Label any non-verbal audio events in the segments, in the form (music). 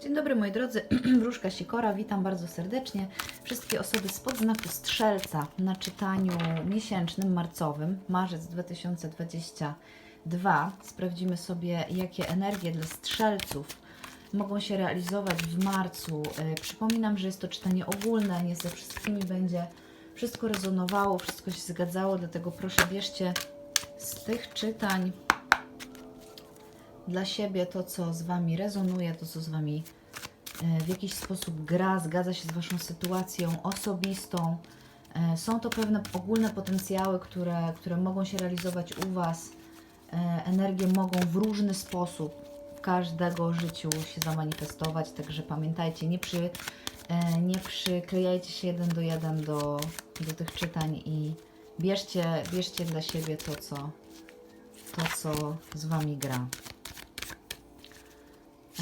Dzień dobry moi drodzy, (clears throat) Wróżka Sikora, witam bardzo serdecznie. Wszystkie osoby spod znaku Strzelca na czytaniu miesięcznym, marcowym, marzec 2022. Sprawdzimy sobie, jakie energie dla Strzelców mogą się realizować w marcu. E, Przypominam, że jest to czytanie ogólne, nie ze wszystkimi będzie wszystko rezonowało, wszystko się zgadzało, dlatego proszę bierzcie z tych czytań dla siebie to, co z Wami rezonuje, to, co z Wami e, w jakiś sposób gra, zgadza się z Waszą sytuacją osobistą. E, Są to pewne ogólne potencjały, które, które mogą się realizować u Was. E, Energie mogą w różny sposób w każdego życiu się zamanifestować, także pamiętajcie, nie, przy, nie przyklejajcie się jeden do jeden do, do tych czytań i bierzcie, bierzcie dla siebie to, co, to, co z Wami gra.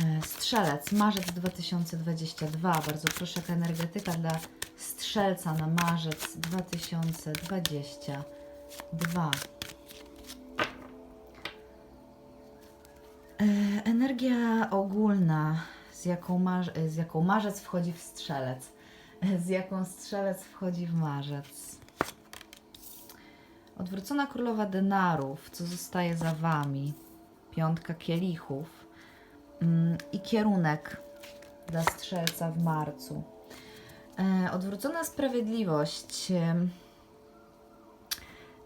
E, Strzelec, marzec 2022. Bardzo proszę, jaka energetyka dla strzelca na marzec 2022. E, Energia ogólna, z jaką, marz, z jaką marzec wchodzi w strzelec, e, z jaką strzelec wchodzi w marzec. Odwrócona królowa denarów, co zostaje za wami? Piątka kielichów i kierunek dla strzelca w marcu. E, odwrócona sprawiedliwość.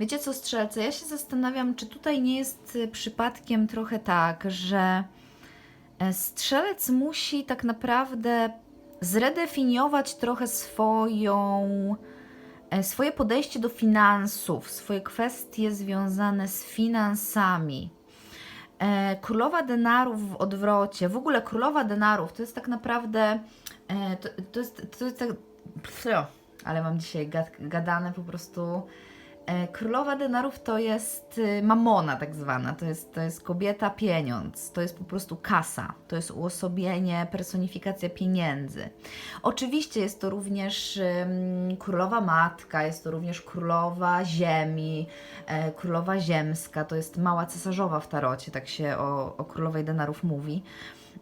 Wiecie co, strzelce? Ja się zastanawiam, czy tutaj nie jest y, przypadkiem trochę tak, że e, strzelec musi tak naprawdę zredefiniować trochę swoją, e, swoje podejście do finansów, swoje kwestie związane z finansami. E, Królowa denarów w odwrocie, w ogóle królowa denarów to jest tak naprawdę, e, to, to jest, to jest tak, pff, ale mam dzisiaj gad, gadane po prostu. E, Królowa denarów to jest y, mamona tak zwana, to jest, to jest kobieta pieniądz, to jest po prostu kasa, to jest uosobienie, personifikacja pieniędzy. Oczywiście jest to również ym, królowa matka, jest to również królowa ziemi, e, królowa ziemska, to jest mała cesarzowa w tarocie, tak się o, o królowej denarów mówi.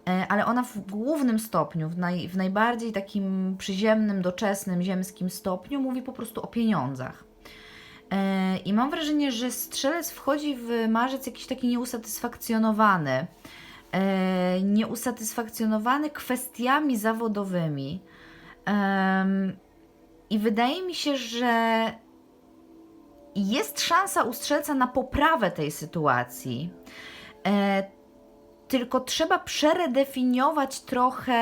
E, Ale ona w głównym stopniu, w, naj, w najbardziej takim przyziemnym, doczesnym, ziemskim stopniu mówi po prostu o pieniądzach. E, I mam wrażenie, że strzelec wchodzi w marzec jakiś taki nieusatysfakcjonowany. E, Nieusatysfakcjonowany kwestiami zawodowymi. I wydaje mi się, że jest szansa u strzelca na poprawę tej sytuacji. Tylko trzeba przeredefiniować trochę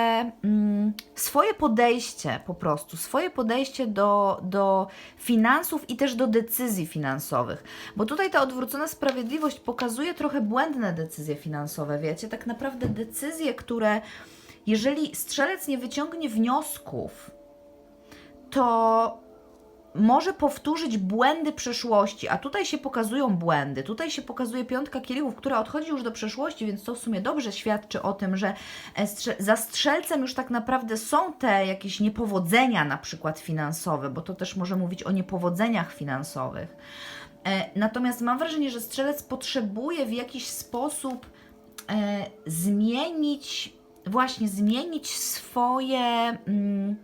mm, swoje podejście po prostu, swoje podejście do, do finansów i też do decyzji finansowych. Bo tutaj ta odwrócona sprawiedliwość pokazuje trochę błędne decyzje finansowe, wiecie, tak naprawdę decyzje, które jeżeli strzelec nie wyciągnie wniosków, to może powtórzyć błędy przeszłości, a tutaj się pokazują błędy. Tutaj się pokazuje piątka kielichów, która odchodzi już do przeszłości, więc to w sumie dobrze świadczy o tym, że e, za strzelcem już tak naprawdę są te jakieś niepowodzenia, na przykład finansowe, bo to też może mówić o niepowodzeniach finansowych. E, Natomiast mam wrażenie, że strzelec potrzebuje w jakiś sposób e, zmienić, właśnie zmienić swoje. Mm,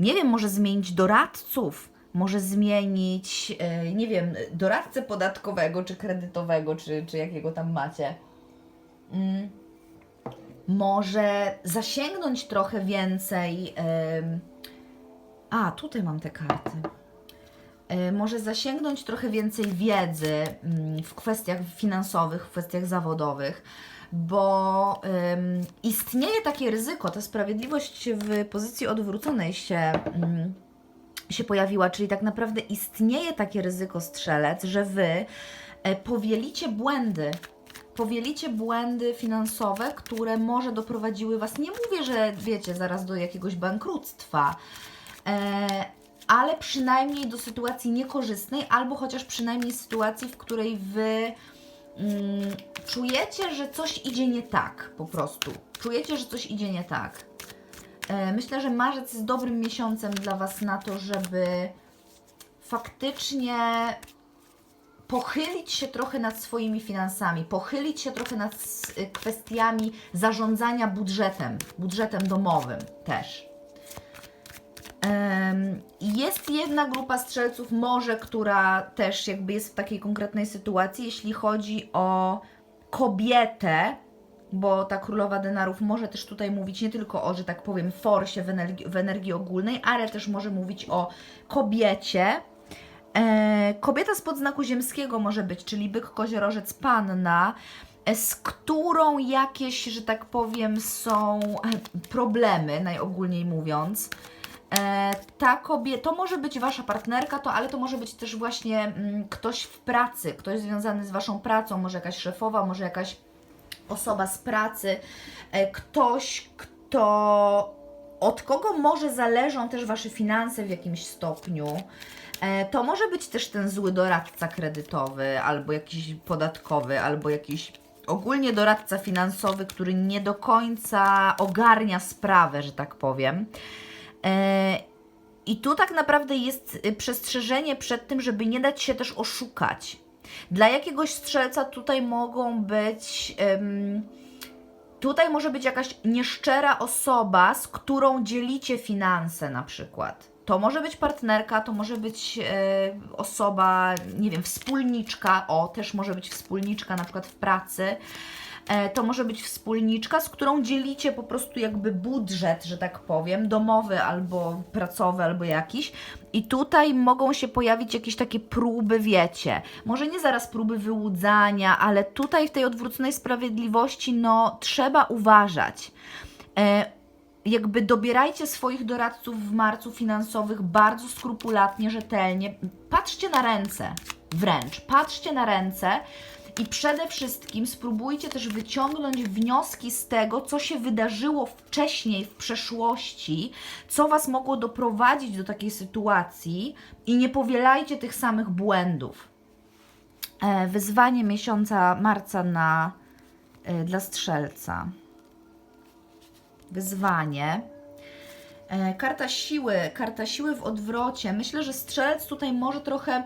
nie wiem, może zmienić doradców, może zmienić, e, nie wiem, doradcę podatkowego czy kredytowego, czy, czy jakiego tam macie. Mm. Może zasięgnąć trochę więcej. A, tutaj mam te karty. E, Może zasięgnąć trochę więcej wiedzy mm, w kwestiach finansowych, w kwestiach zawodowych, bo istnieje takie ryzyko, ta sprawiedliwość w pozycji odwróconej się, mm, się pojawiła, czyli tak naprawdę istnieje takie ryzyko strzelec, że wy e, powielicie błędy. Powielicie błędy finansowe, które może doprowadziły Was, nie mówię, że wiecie, zaraz do jakiegoś bankructwa, e, ale przynajmniej do sytuacji niekorzystnej, albo chociaż przynajmniej sytuacji, w której Wy mm, czujecie, że coś idzie nie tak po prostu. Czujecie, że coś idzie nie tak. E, Myślę, że marzec jest dobrym miesiącem dla Was na to, żeby faktycznie pochylić się trochę nad swoimi finansami, pochylić się trochę nad y, kwestiami zarządzania budżetem, budżetem domowym też. Jest jedna grupa strzelców, może, która też jakby jest w takiej konkretnej sytuacji, jeśli chodzi o kobietę, bo ta królowa denarów może też tutaj mówić nie tylko o, że tak powiem, forsie w energii, w energii ogólnej, ale też może mówić o kobiecie. E, kobieta spod znaku ziemskiego może być, czyli byk, koziorożec, panna, e, z którą jakieś, że tak powiem, są e, problemy, najogólniej mówiąc. E, ta kobieta, to może być wasza partnerka, to, ale to może być też właśnie mm, ktoś w pracy, ktoś związany z waszą pracą, może jakaś szefowa, może jakaś osoba z pracy, e, ktoś, kto od kogo może zależą też wasze finanse w jakimś stopniu. E, To może być też ten zły doradca kredytowy, albo jakiś podatkowy, albo jakiś ogólnie doradca finansowy, który nie do końca ogarnia sprawę, że tak powiem. E, I tu tak naprawdę jest y, przestrzeżenie przed tym, żeby nie dać się też oszukać. Dla jakiegoś strzelca tutaj mogą być. em, tutaj może być jakaś nieszczera osoba, z którą dzielicie finanse, na przykład. To może być partnerka, to może być e, osoba, nie wiem, wspólniczka. O, też może być wspólniczka, na przykład w pracy. E, to może być wspólniczka, z którą dzielicie po prostu jakby budżet, że tak powiem, domowy albo pracowy, albo jakiś. I tutaj mogą się pojawić jakieś takie próby, wiecie, może nie zaraz próby wyłudzania, ale tutaj w tej odwróconej sprawiedliwości, no trzeba uważać. E, jakby dobierajcie swoich doradców w marcu finansowych bardzo skrupulatnie, rzetelnie. Patrzcie na ręce, wręcz patrzcie na ręce i przede wszystkim spróbujcie też wyciągnąć wnioski z tego, co się wydarzyło wcześniej w przeszłości, co Was mogło doprowadzić do takiej sytuacji i nie powielajcie tych samych błędów. E, wyzwanie miesiąca marca na, e, dla strzelca wyzwanie. E, Karta siły, karta siły w odwrocie. Myślę, że strzelec tutaj może trochę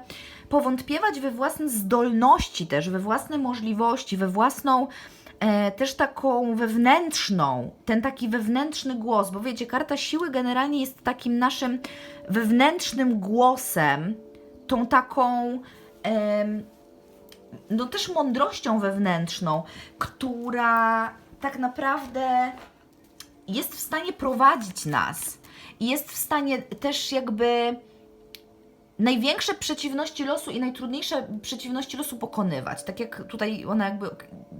powątpiewać we własne zdolności, też we własne możliwości, we własną e, też taką wewnętrzną, ten taki wewnętrzny głos, bo wiecie, karta siły generalnie jest takim naszym wewnętrznym głosem, tą taką. em, no też mądrością wewnętrzną, która tak naprawdę jest w stanie prowadzić nas i jest w stanie też jakby największe przeciwności losu i najtrudniejsze przeciwności losu pokonywać. Tak jak tutaj ona jakby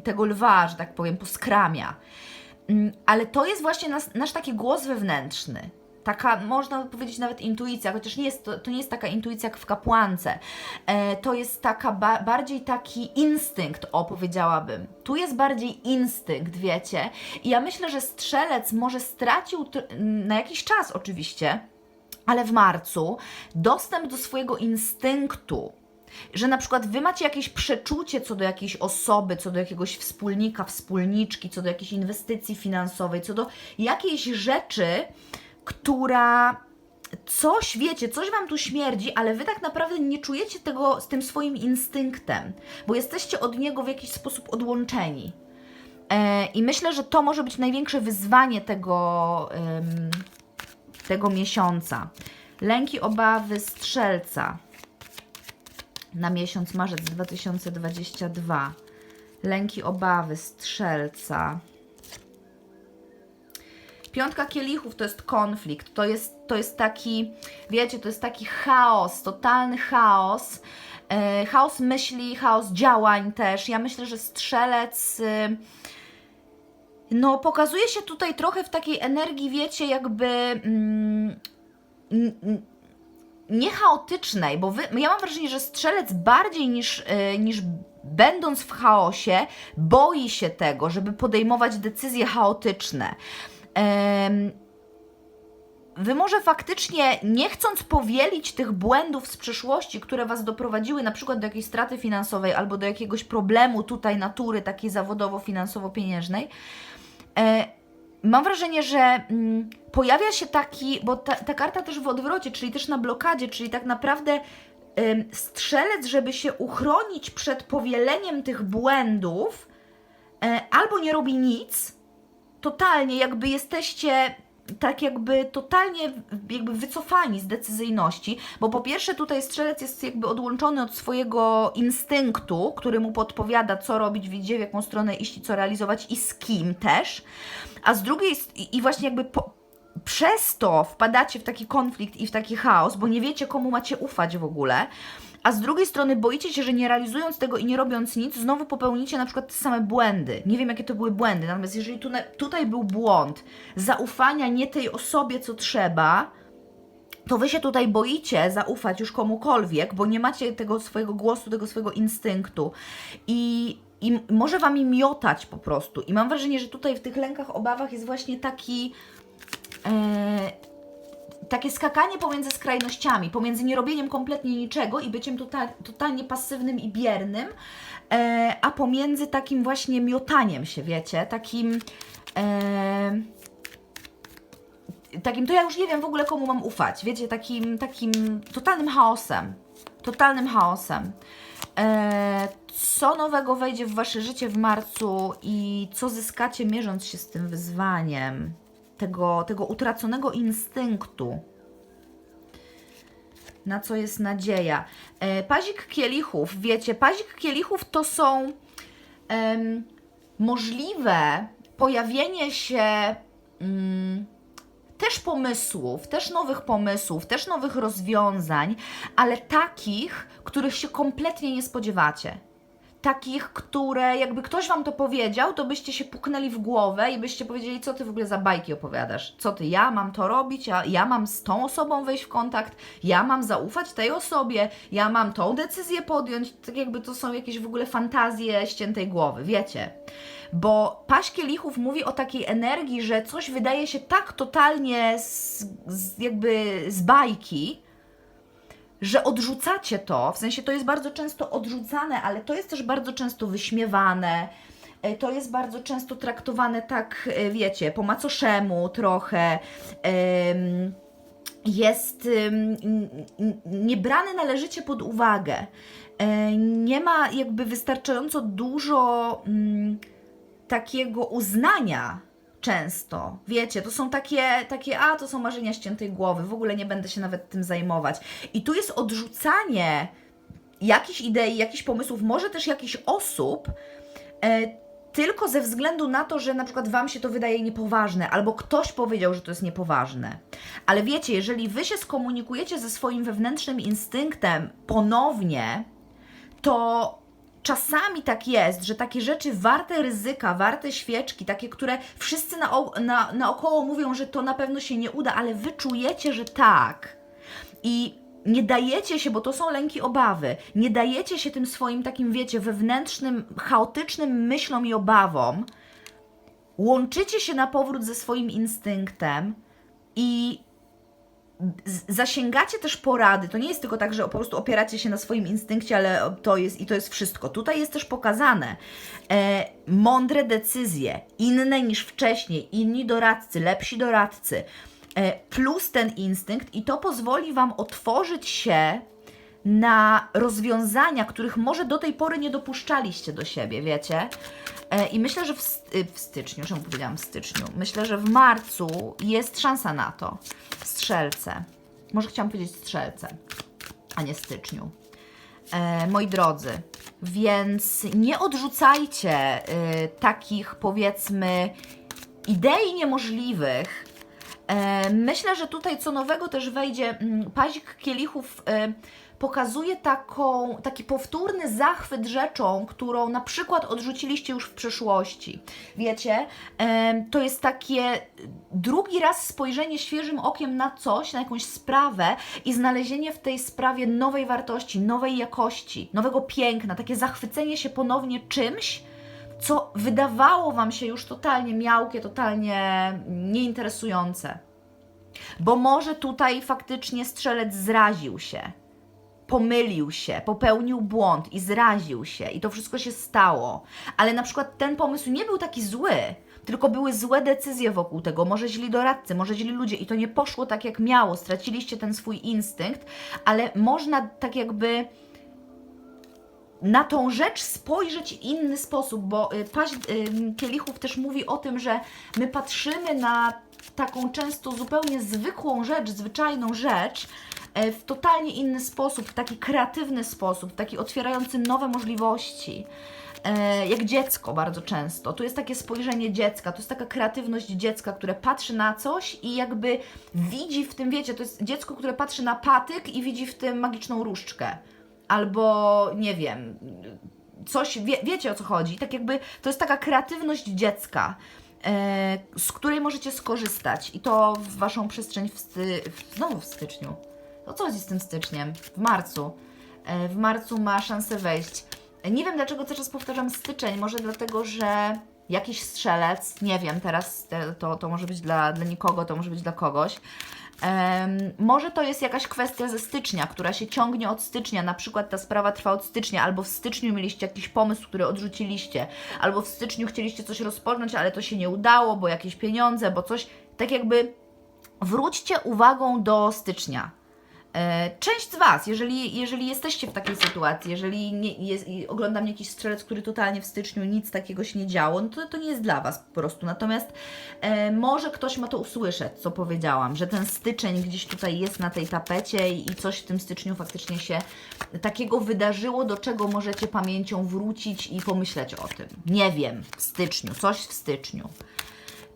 tego lwa, że tak powiem, poskramia. Mm, Ale to jest właśnie nas, nasz taki głos wewnętrzny. Taka, można powiedzieć nawet intuicja, chociaż nie jest to, to nie jest taka intuicja jak w kapłance. E, to jest taka ba bardziej taki instynkt, o powiedziałabym. Tu jest bardziej instynkt, wiecie. I ja myślę, że strzelec może stracił tr- na jakiś czas oczywiście, ale w marcu dostęp do swojego instynktu. Że na przykład wy macie jakieś przeczucie co do jakiejś osoby, co do jakiegoś wspólnika, wspólniczki, co do jakiejś inwestycji finansowej, co do jakiejś rzeczy, która coś wiecie, coś wam tu śmierdzi, ale wy tak naprawdę nie czujecie tego z tym swoim instynktem, bo jesteście od niego w jakiś sposób odłączeni. E, I myślę, że to może być największe wyzwanie tego, tego miesiąca. Lęki, obawy strzelca na miesiąc marzec 2022. Lęki, obawy strzelca. Piątka kielichów to jest konflikt, to jest, to jest taki, wiecie, to jest taki chaos, totalny chaos. E, chaos myśli, chaos działań też. Ja myślę, że strzelec. Y, no, pokazuje się tutaj trochę w takiej energii, wiecie, jakby. Mm, bo wy, ja mam wrażenie, że strzelec bardziej niż, y, niż będąc w chaosie, boi się tego, żeby podejmować decyzje chaotyczne. Em, Wy może faktycznie, nie chcąc powielić tych błędów z przeszłości, które Was doprowadziły na przykład do jakiejś straty finansowej albo do jakiegoś problemu tutaj natury takiej zawodowo-finansowo-pieniężnej, mam wrażenie, że mm, pojawia się taki, bo ta, ta karta też w odwrocie, czyli też na blokadzie, czyli tak naprawdę strzelec, żeby się uchronić przed powieleniem tych błędów, e, albo nie robi nic, totalnie jakby jesteście tak jakby totalnie jakby wycofani z decyzyjności, bo po pierwsze tutaj strzelec jest jakby odłączony od swojego instynktu, który mu podpowiada, co robić, gdzie, w jaką stronę iść co realizować i z kim też, a z drugiej i właśnie jakby po, przez to wpadacie w taki konflikt i w taki chaos, bo nie wiecie, komu macie ufać w ogóle. A z drugiej strony boicie się, że nie realizując tego i nie robiąc nic, znowu popełnicie na przykład te same błędy. Nie wiem, jakie to były błędy, natomiast jeżeli tu, tutaj był błąd zaufania nie tej osobie, co trzeba, to wy się tutaj boicie zaufać już komukolwiek, bo nie macie tego swojego głosu, tego swojego instynktu. I, i może wami miotać po prostu. I mam wrażenie, że tutaj w tych lękach, obawach jest właśnie taki. e, takie skakanie pomiędzy skrajnościami, pomiędzy nierobieniem kompletnie niczego i byciem total, totalnie pasywnym i biernym, e, a pomiędzy takim właśnie miotaniem się, wiecie, takim. E, takim, to ja już nie wiem w ogóle komu mam ufać, wiecie, takim, takim totalnym chaosem. Totalnym chaosem. E, co nowego wejdzie w Wasze życie w marcu i co zyskacie mierząc się z tym wyzwaniem? Tego, tego utraconego instynktu. Na co jest nadzieja? E, pazik kielichów, wiecie, pazik kielichów to są możliwe pojawienie się mm, też pomysłów, też nowych pomysłów, też nowych rozwiązań, ale takich, których się kompletnie nie spodziewacie. Takich, które jakby ktoś Wam to powiedział, to byście się puknęli w głowę i byście powiedzieli, co Ty w ogóle za bajki opowiadasz? Co Ty, ja mam to robić, ja, ja mam z tą osobą wejść w kontakt, ja mam zaufać tej osobie, ja mam tą decyzję podjąć, tak jakby to są jakieś w ogóle fantazje ściętej głowy, wiecie? Bo paść kielichów mówi o takiej energii, że coś wydaje się tak totalnie z, z, jakby z bajki, że odrzucacie to, w sensie to jest bardzo często odrzucane, ale to jest też bardzo często wyśmiewane, e, to jest bardzo często traktowane tak, e, wiecie, po macoszemu trochę. jest ym, n- n- niebrany należycie pod uwagę. E, Nie ma jakby wystarczająco dużo mm, takiego uznania często. Wiecie, to są takie, takie, a to są marzenia ściętej głowy, w ogóle nie będę się nawet tym zajmować. I tu jest odrzucanie jakichś idei, jakichś pomysłów, może też jakichś osób, e, tylko ze względu na to, że na przykład Wam się to wydaje niepoważne, albo ktoś powiedział, że to jest niepoważne. Ale wiecie, jeżeli Wy się skomunikujecie ze swoim wewnętrznym instynktem ponownie, to czasami tak jest, że takie rzeczy warte ryzyka, warte świeczki, takie, które wszyscy na, na, naokoło mówią, że to na pewno się nie uda, ale wy czujecie, że tak. I nie dajecie się, bo to są lęki, obawy, nie dajecie się tym swoim takim, wiecie, wewnętrznym, chaotycznym myślom i obawom, łączycie się na powrót ze swoim instynktem i zasięgacie też porady. To nie jest tylko tak, że po prostu opieracie się na swoim instynkcie, ale to jest i to jest wszystko. Tutaj jest też pokazane e, mądre decyzje, inne niż wcześniej, inni doradcy, lepsi doradcy, e, plus ten instynkt, i to pozwoli Wam otworzyć się na rozwiązania, których może do tej pory nie dopuszczaliście do siebie, wiecie? E, I myślę, że w, y, w styczniu, czemu powiedziałam w styczniu? Myślę, że w marcu jest szansa na to. Strzelce. Może chciałam powiedzieć strzelce, a nie styczniu. E, moi drodzy, więc nie odrzucajcie y, takich powiedzmy idei niemożliwych. E, myślę, że tutaj co nowego też wejdzie mm, pazik kielichów. E, pokazuje taką, taki powtórny zachwyt rzeczą, którą na przykład odrzuciliście już w przeszłości. Wiecie, em, to jest takie drugi raz spojrzenie świeżym okiem na coś, na jakąś sprawę i znalezienie w tej sprawie nowej wartości, nowej jakości, nowego piękna, takie zachwycenie się ponownie czymś, co wydawało Wam się już totalnie miałkie, totalnie nieinteresujące. Bo może tutaj faktycznie strzelec zraził się, pomylił się, popełnił błąd i zraził się, i to wszystko się stało. Ale na przykład ten pomysł nie był taki zły. tylko były złe decyzje wokół tego, może źli doradcy, może źli ludzie i to nie poszło tak jak miało, straciliście ten swój instynkt, ale można tak jakby na tą rzecz spojrzeć w inny sposób, bo y, paź y, kielichów też mówi o tym, że my patrzymy na taką często zupełnie zwykłą rzecz, zwyczajną rzecz e, w totalnie inny sposób, w taki kreatywny sposób, taki otwierający nowe możliwości. E, Jak dziecko bardzo często. Tu jest takie spojrzenie dziecka, to jest taka kreatywność dziecka, które patrzy na coś i jakby widzi w tym, wiecie, to jest dziecko, które patrzy na patyk i widzi w tym magiczną różdżkę albo nie wiem, coś, wie, wiecie o co chodzi. Tak jakby to jest taka kreatywność dziecka, e, z której możecie skorzystać i to w waszą przestrzeń w sty, w, znowu w styczniu. No co jest z tym styczniem? W marcu. E, w marcu ma szansę wejść. E, Nie wiem dlaczego cały czas powtarzam styczeń, może dlatego, że jakiś strzelec, nie wiem, teraz te- to, to może być dla, dla nikogo, to może być dla kogoś. Może to jest jakaś kwestia ze stycznia, która się ciągnie od stycznia, na przykład ta sprawa trwa od stycznia, albo w styczniu mieliście jakiś pomysł, który odrzuciliście, albo w styczniu chcieliście coś rozpocząć, ale to się nie udało, bo jakieś pieniądze, bo coś, tak jakby wróćcie uwagą do stycznia. E, Część z Was, jeżeli, jeżeli jesteście w takiej sytuacji, jeżeli nie, jest, ogląda mnie jakiś strzelec, który totalnie w styczniu nic takiego się nie działo, no to, to nie jest dla Was po prostu. Natomiast e, może ktoś ma to usłyszeć, co powiedziałam, że ten styczeń gdzieś tutaj jest na tej tapecie i, i coś w tym styczniu faktycznie się takiego wydarzyło, do czego możecie pamięcią wrócić i pomyśleć o tym. Nie wiem, w styczniu, coś w styczniu.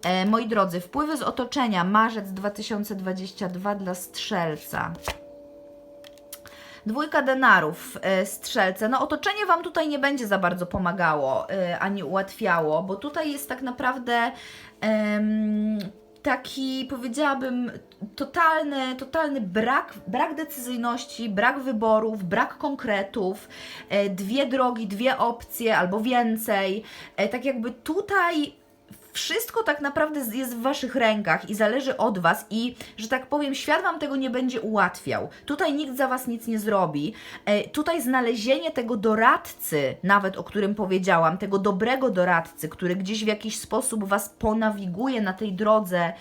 E, moi drodzy, wpływy z otoczenia, marzec 2022 dla strzelca. Dwójka denarów, e, strzelce. No otoczenie Wam tutaj nie będzie za bardzo pomagało, e, ani ułatwiało, bo tutaj jest tak naprawdę taki, powiedziałabym, totalny, totalny brak, brak decyzyjności, brak wyborów, brak konkretów, e, dwie drogi, dwie opcje albo więcej. Tak jakby tutaj wszystko tak naprawdę jest w Waszych rękach i zależy od Was i, że tak powiem, świat Wam tego nie będzie ułatwiał. Tutaj nikt za Was nic nie zrobi. E, tutaj znalezienie tego doradcy, nawet o którym powiedziałam, tego dobrego doradcy, który gdzieś w jakiś sposób Was ponawiguje na tej drodze,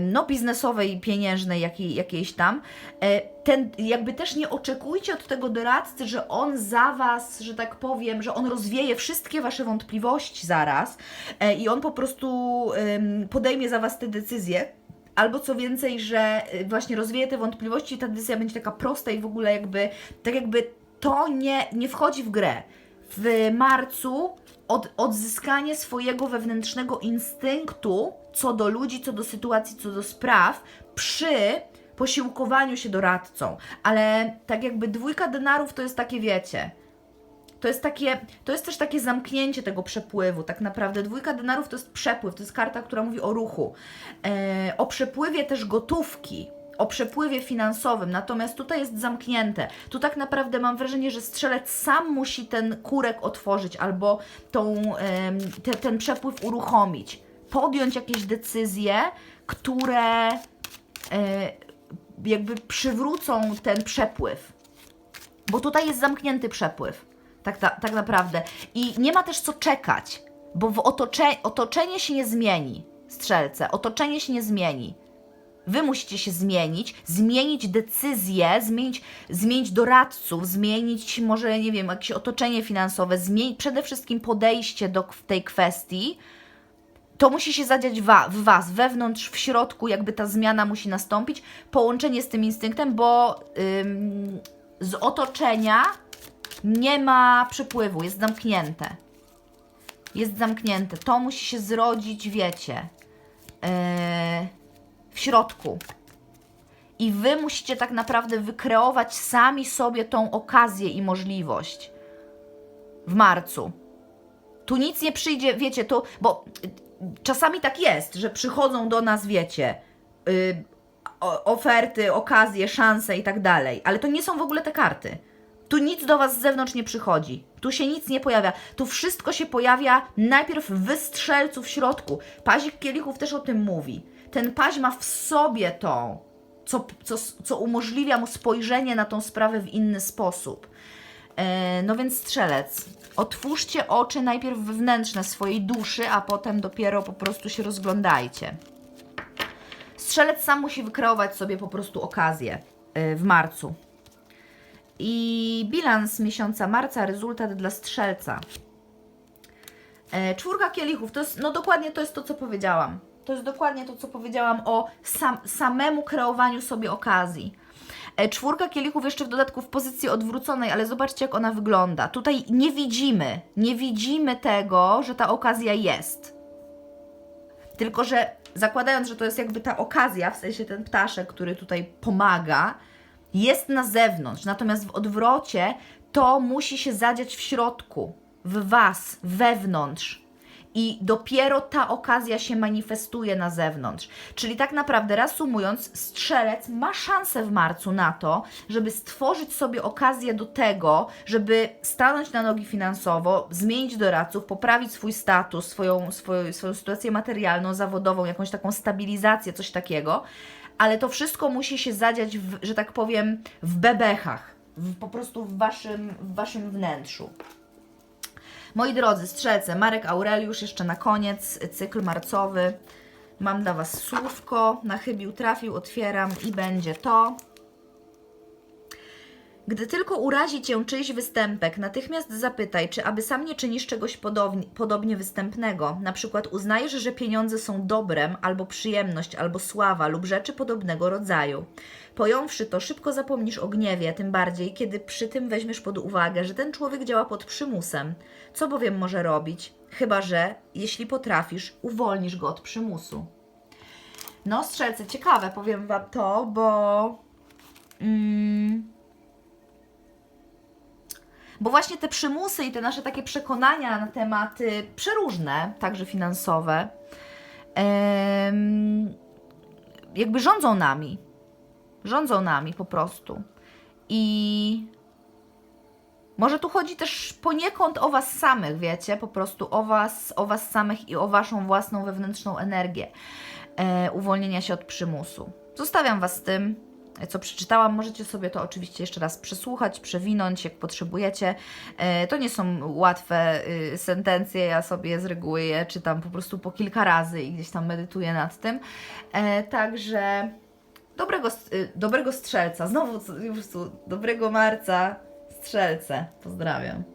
no biznesowej, pieniężnej, jakiej, jakiejś tam, e, ten, jakby też nie oczekujcie od tego doradcy, że on za Was, że tak powiem, że on rozwieje wszystkie Wasze wątpliwości zaraz e, i on po prostu podejmie za Was te decyzje. Albo co więcej, że y, właśnie rozwieje te wątpliwości i ta decyzja będzie taka prosta i w ogóle jakby, tak jakby to nie, nie wchodzi w grę. W marcu od, odzyskanie swojego wewnętrznego instynktu co do ludzi, co do sytuacji, co do spraw przy posiłkowaniu się doradcą. Ale tak jakby dwójka denarów to jest takie, wiecie, to jest takie, to jest też takie zamknięcie tego przepływu. Tak naprawdę dwójka denarów to jest przepływ, to jest karta, która mówi o ruchu, e, o przepływie też gotówki. O przepływie finansowym, natomiast tutaj jest zamknięte. Tu tak naprawdę mam wrażenie, że strzelec sam musi ten kurek otworzyć albo tą, te, ten przepływ uruchomić. Podjąć jakieś decyzje, które e, jakby przywrócą ten przepływ. Bo tutaj jest zamknięty przepływ. Tak, ta, tak naprawdę. I nie ma też co czekać, bo w otocze, otoczenie się nie zmieni. Strzelce, otoczenie się nie zmieni. Wy musicie się zmienić, zmienić decyzje, zmienić, zmienić doradców, zmienić może, nie wiem, jakieś otoczenie finansowe, zmienić przede wszystkim podejście do tej kwestii. To musi się zadziać wa- w Was, wewnątrz, w środku, jakby ta zmiana musi nastąpić. Połączenie z tym instynktem, bo ym, z otoczenia nie ma przepływu, jest zamknięte. Jest zamknięte. To musi się zrodzić, wiecie, yy, w środku. I wy musicie tak naprawdę wykreować sami sobie tą okazję i możliwość w marcu. Tu nic nie przyjdzie, wiecie, to, bo czasami tak jest, że przychodzą do nas, wiecie, y, oferty, okazje, szanse i tak dalej, ale to nie są w ogóle te karty. Tu nic do Was z zewnątrz nie przychodzi. Tu się nic nie pojawia. Tu wszystko się pojawia najpierw w strzelcu w środku. Pazik kielichów też o tym mówi. Ten paź ma w sobie to, co, co, co umożliwia mu spojrzenie na tą sprawę w inny sposób. E, no więc strzelec, otwórzcie oczy najpierw wewnętrzne swojej duszy, a potem dopiero po prostu się rozglądajcie. Strzelec sam musi wykreować sobie po prostu okazję y, w marcu. I bilans miesiąca marca, rezultat dla strzelca. E, Czwórka kielichów, to jest, no dokładnie to jest to, co powiedziałam. To jest dokładnie to, co powiedziałam o sam, samemu kreowaniu sobie okazji. E, Czwórka kielichów jeszcze w dodatku w pozycji odwróconej, ale zobaczcie, jak ona wygląda. Tutaj nie widzimy, nie widzimy tego, że ta okazja jest. Tylko, że zakładając, że to jest jakby ta okazja, w sensie ten ptaszek, który tutaj pomaga, jest na zewnątrz. Natomiast w odwrocie to musi się zadziać w środku, w Was, wewnątrz. I dopiero ta okazja się manifestuje na zewnątrz. Czyli tak naprawdę, reasumując, strzelec ma szansę w marcu na to, żeby stworzyć sobie okazję do tego, żeby stanąć na nogi finansowo, zmienić doradców, poprawić swój status, swoją, swoją, swoją sytuację materialną, zawodową, jakąś taką stabilizację, coś takiego. Ale to wszystko musi się zadziać, w, że tak powiem, w bebechach, w, po prostu w waszym, w waszym wnętrzu. Moi drodzy, strzelce, Marek Aureliusz, jeszcze na koniec, cykl marcowy. Mam dla Was słówko, na chybił, trafił, otwieram i będzie to. Gdy tylko urazi Cię czyjś występek, natychmiast zapytaj, czy aby sam nie czynisz czegoś podobnie, podobnie występnego. Na przykład uznajesz, że pieniądze są dobrem, albo przyjemność, albo sława, lub rzeczy podobnego rodzaju. Pojąwszy to, szybko zapomnisz o gniewie, tym bardziej, kiedy przy tym weźmiesz pod uwagę, że ten człowiek działa pod przymusem. Co bowiem może robić? Chyba, że, jeśli potrafisz, uwolnisz go od przymusu. No, strzelce, ciekawe, powiem Wam to, bo... Mm, bo właśnie te przymusy i te nasze takie przekonania na tematy przeróżne, także finansowe, jakby rządzą nami. Rządzą nami po prostu. I może tu chodzi też poniekąd o Was samych, wiecie, po prostu o Was, o was samych i o Waszą własną wewnętrzną energię e, uwolnienia się od przymusu. Zostawiam Was z tym, co przeczytałam. Możecie sobie to oczywiście jeszcze raz przesłuchać, przewinąć, jak potrzebujecie. E, to nie są łatwe y, sentencje, ja sobie z reguły je czytam po prostu po kilka razy i gdzieś tam medytuję nad tym. E, także dobrego, y, dobrego strzelca, znowu po prostu dobrego marca, strzelce. Pozdrawiam.